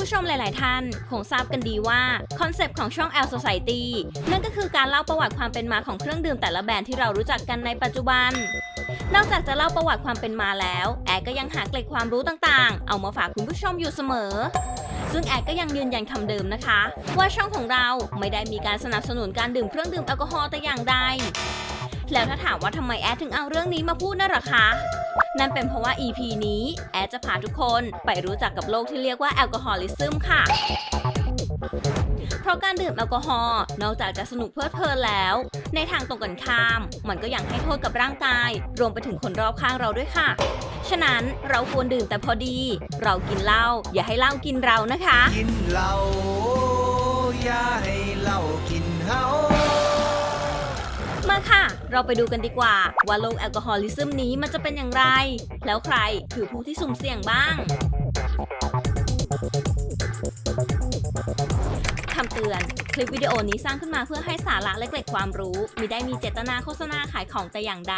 ผู้ชมหลาย ๆ ท่าน คงทราบกันดีว่าคอนเซปต์ของช่อง L Society นั่นก็คือการเล่าประวัติความเป็นมาของเครื่องดื่มแต่ละแบรนด์ที่เรารู้จักกันในปัจจุบัน นอกจากจะเล่าประวัติความเป็นมาแล้ว แอร์ก็ยังหาเกล็ดความรู้ต่าง ๆ เอามาฝากคุณผู้ชมอยู่เสมอ ซึ่งแอดก็ยังยืนยันคำเดิมนะคะ ว่าช่องของเราไม่ได้มีการสนับสนุนการดื่มเครื่องดื่มแอลกอฮอล์แต่อย่างใดแล้วถ้าถามว่าทำไมแอดถึงเอาเรื่องนี้มาพูดนั่นหรอคะ นั่นเป็นเพราะว่า EP นี้แอดจะพาทุกคนไปรู้จักกับโลกที่เรียกว่าแอลกอฮอลิซึมค่ะเพราะการดื่มแอลกอฮอล์นอกจากจะสนุกเพลิดเพลินแล้ว ในทางตรงกันข้าม มันก็ยังให้โทษกับร่างกาย รวมไปถึงคนรอบข้างเราด้วยค่ะ ฉะนั้นเราควรดื่มแต่พอดี เรากินเหล้าอย่าให้เหล้ากินเรานะคะ กินเหล้าอย่าให้เหล้า เราไปดูกันดีกว่า ว่าโรคแอลกอฮอลิซึมนี้มันจะเป็นอย่างไร แล้วใครคือผู้ที่สุ่มเสี่ยงบ้างคำเตือน คลิปวิดีโอนี้สร้างขึ้นมาเพื่อให้สาระและเกร็ดความรู้ มิได้มีเจตนาโฆษณาขายของแต่อย่างใด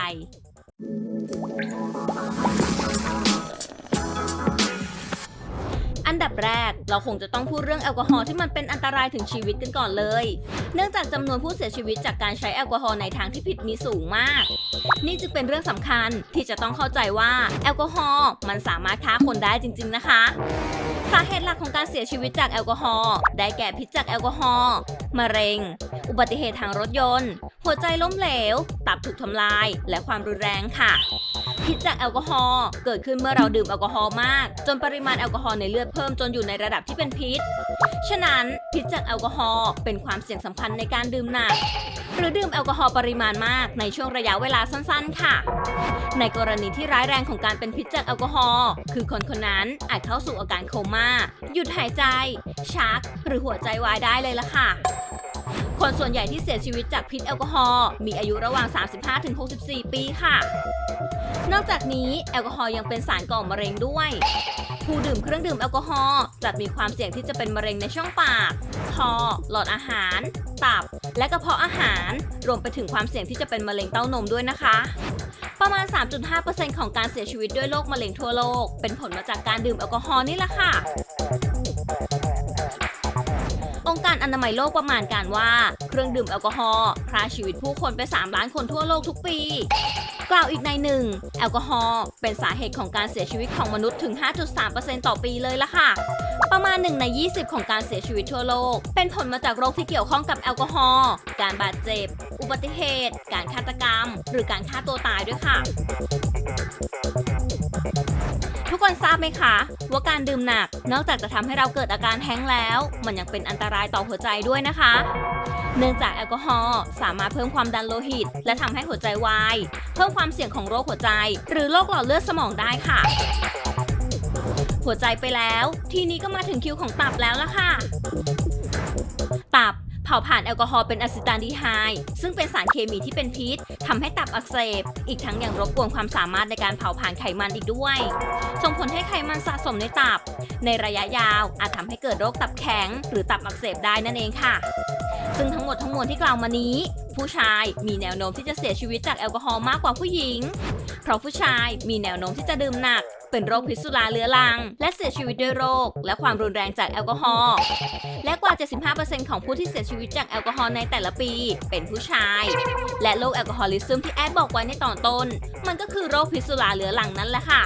อันดับแรก เราคงจะต้องพูดเรื่องแอลกอฮอล์ที่มันเป็นอันตรายถึงชีวิตกันก่อนเลย เนื่องจากจำนวนผู้เสียชีวิตจากการใช้แอลกอฮอล์ในทางที่ผิดมีสูงมาก นี่จึงเป็นเรื่องสำคัญที่จะต้องเข้าใจว่าแอลกอฮอล์มันสามารถฆ่าคนได้จริง ๆ นะคะสาเหตุหลักของการเสียชีวิตจากแอลกอฮอล์ได้แก่พิษจากแอลกอฮอล์มะเร็ง อุบัติเหตุทางรถยนต์ หัวใจล้มเหลว ตับถูกทำลาย และความรุนแรงค่ะ พิษจากแอลกอฮอล์เกิดขึ้นเมื่อเราดื่มแอลกอฮอล์มาก จนปริมาณแอลกอฮอล์ในเลือดเพิ่มจนอยู่ในระดับที่เป็นพิษ ฉะนั้นพิษจากแอลกอฮอล์เป็นความเสี่ยงสำคัญในการดื่มหนัก หรือดื่มแอลกอฮอล์ปริมาณมากในช่วงระยะเวลาสั้นๆ ค่ะ ในกรณีที่ร้ายแรงของการเป็นพิษจากแอลกอฮอล์คือคนคนนั้นอาจเข้าสู่อาการโคม่าหยุดหายใจ ชัก หรือหัวใจวายได้เลยล่ะค่ะ คนส่วนใหญ่ที่เสียชีวิตจากพิษแอลกอฮอล์มีอายุระหว่าง 35-64 ปีค่ะ นอกจากนี้แอลกอฮอล์ยังเป็นสารก่อมะเร็งด้วย ผู้ดื่มเครื่องดื่มแอลกอฮอล์จะมีความเสี่ยงที่จะเป็นมะเร็งในช่องปาก คอ หลอดอาหาร ตับ และกระเพาะอาหาร รวมไปถึงความเสี่ยงที่จะเป็นมะเร็งเต้านมด้วยนะคะประมาณ 3.5%ของการเสียชีวิตด้วยโรคมะเร็งทั่วโลก เป็นผลมาจากการดื่มแอลกอฮอล์นี่แหละค่ะ การอนามัยโลกประมาณการว่า เครื่องดื่มแอลกอฮอล์ฆ่าชีวิตผู้คนไป 3 ล้านคนทั่วโลกทุกปี กล่าวอีกในหนึ่ง แอลกอฮอล์เป็นสาเหตุของการเสียชีวิตของมนุษย์ถึง 5.3%ต่อปีเลยละค่ะ ประมาณ 1 ใน 20 ของการเสียชีวิตทั่วโลก เป็นผลมาจากโรคที่เกี่ยวข้องกับแอลกอฮอล์ การบาดเจ็บ อุบัติเหตุ การฆาตกรรม หรือการฆ่าตัวตายด้วยค่ะ ทุกคนทราบไหมคะ ว่าการดื่มหนัก นอกจากจะทำให้เราเกิดอาการแห้งแล้ว มันยังเป็นอันตรายต่อหัวใจด้วยนะคะ เนื่องจากแอลกอฮอล์สามารถเพิ่มความดันโลหิต และทำให้หัวใจวาย เพิ่มความเสี่ยงของโรคหัวใจ หรือโรคหลอดเลือดสมองได้ค่ะ หัวใจไปแล้ว ทีนี้ก็มาถึงคิวของตับแล้วล่ะค่ะ ตับ เผาผ่านแอลกอฮอล์เป็นอะซิตาลดีไฮด์ซึ่งเป็นสารเคมีที่เป็นพิษทำให้ตับอักเสบ อีกทั้งยังรบกวนความสามารถในการเผาผ่านไขมันอีกด้วย ส่งผลให้ไขมันสะสมในตับ ในระยะยาวอาจทำให้เกิดโรคตับแข็ง หรือตับอักเสบได้นั่นเองค่ะ ซึ่งทั้งหมดทั้งมวลที่กล่าวมานี้ ผู้ชายมีแนวโน้มที่จะเสียชีวิตจากแอลกอฮอล์มากกว่าผู้หญิง เพราะผู้ชายมีแนวโน้มที่จะดื่มหนัก เป็นโรคพิษสุราเรื้อรัง และเสียชีวิตด้วยโรค และความรุนแรงจากแอลกอฮอล์และกว่า 75%ของผู้ที่เสียชีวิตจากแอลกอฮอล์ในแต่ละปี เป็นผู้ชาย และโรคแอลกอฮอลิซึมที่แอดบอกไว้ในตอนต้น มันก็คือโรคพิษสุราเรื้อรังนั่นแหละค่ะ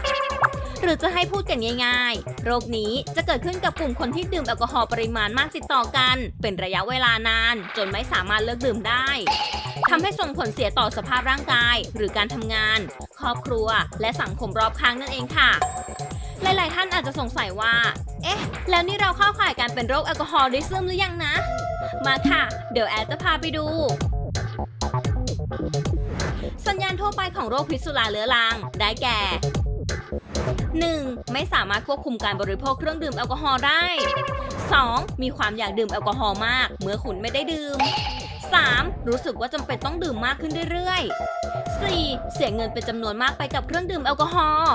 หรือจะให้พูดกันง่ายๆ โรคนี้จะเกิดขึ้นกับกลุ่มคนที่ดื่มแอลกอฮอล์ปริมาณมากติดต่อกัน เป็นระยะเวลานาน จนไม่สามารถเลิกดื่มได้ทำให้ส่งผลเสียต่อสภาพร่างกาย หรือการทำงาน ครอบครัว และสังคมรอบข้างนั่นเองค่ะ หลาย ๆ ท่านอาจจะสงสัยว่า เอ๊ะ แล้วนี่เราเข้าข่ายการเป็นโรคแอลกอฮอลิซึมหรือยังนะ มาค่ะ เดี๋ยวแอดจะพาไปดูสัญญาณทั่วไปของโรคพิษสุราเรื้อรัง ได้แก่ 1. ไม่สามารถควบคุมการบริโภคเครื่องดื่มแอลกอฮอล์ได้ 2. มีความอยากดื่มแอลกอฮอล์มาก เมื่อคุณไม่ได้ดื่ม 3. รู้สึกว่าจำเป็นต้องดื่มมากขึ้นเรื่อยๆ 4. เสียเงินเป็นจำนวนมากไปกับเครื่องดื่มแอลกอฮอล์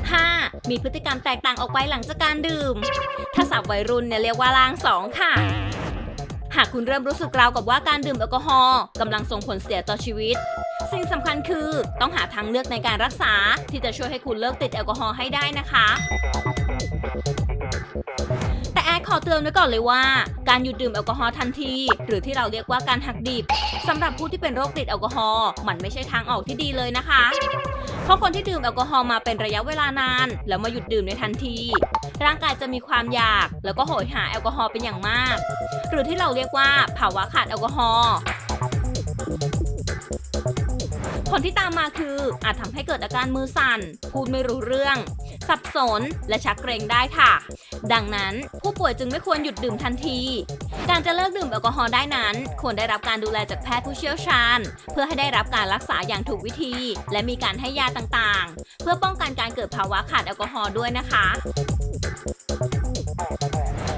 5. มีพฤติกรรมแตกต่างออกไปหลังจากการดื่ม ถ้าสับวัยรุ่นเนี่ยเรียกว่าลางสองค่ะ หากคุณเริ่มรู้สึกราวกับว่าการดื่มแอลกอฮอล์กำลังส่งผลเสียต่อชีวิต สิ่งสำคัญคือต้องหาทางเลือกในการรักษา ที่จะช่วยให้คุณเลิกติดแอลกอฮอล์ให้ได้นะคะ แต่แอดขอเตือนไว้ก่อนเลยว่า การหยุดดื่มแอลกอฮอล์ทันที หรือที่เราเรียกว่าการหักดิบสำหรับผู้ที่เป็นโรคติดแอลกอฮอล์มันไม่ใช่ทางออกที่ดีเลยนะคะ เพราะคนที่ดื่มแอลกอฮอล์มาเป็นระยะเวลานาน แล้วมาหยุดดื่มในทันที ร่างกายจะมีความอยาก แล้วก็โหยหาแอลกอฮอล์เป็นอย่างมาก หรือที่เราเรียกว่าภาวะขาดแอลกอฮอล์ ลที่ตามมาคือ อาจทำให้เกิดอาการมือสั่น พูดไม่รู้เรื่อง สับสน และชักเกรงได้ค่ะ ดังนั้นผู้ป่วยจึงไม่ควรหยุดดื่มทันที การจะเลิกดื่มแอลกอฮอล์ได้นั้น ควรได้รับการดูแลจากแพทย์ผู้เชี่ยวชาญ เพื่อให้ได้รับการรักษาอย่างถูกวิธี และมีการให้ยาต่างๆ เพื่อป้องกันการเกิดภาวะขาดแอลกอฮอล์ด้วยนะคะ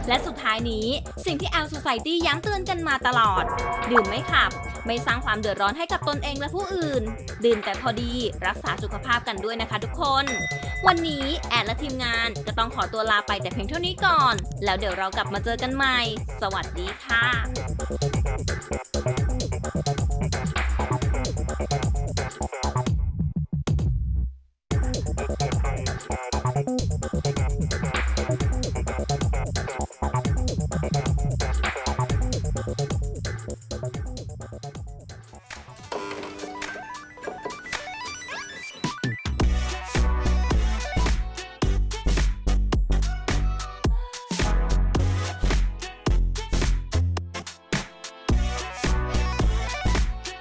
และสุดท้ายนี้สิ่งที่แอลซูไซตี้ย้ำเตือนกันมาตลอด ดื่มไม่ขับ ไม่สร้างความเดือดร้อนให้กับตนเองและผู้อื่น ดื่มแต่พอดีรักษาสุขภาพกันด้วยนะคะทุกคน วันนี้แอดและทีมงานก็ต้องขอตัวลาไปแต่เพียงเท่านี้ก่อน แล้วเดี๋ยวเรากลับมาเจอกันใหม่ สวัสดีค่ะ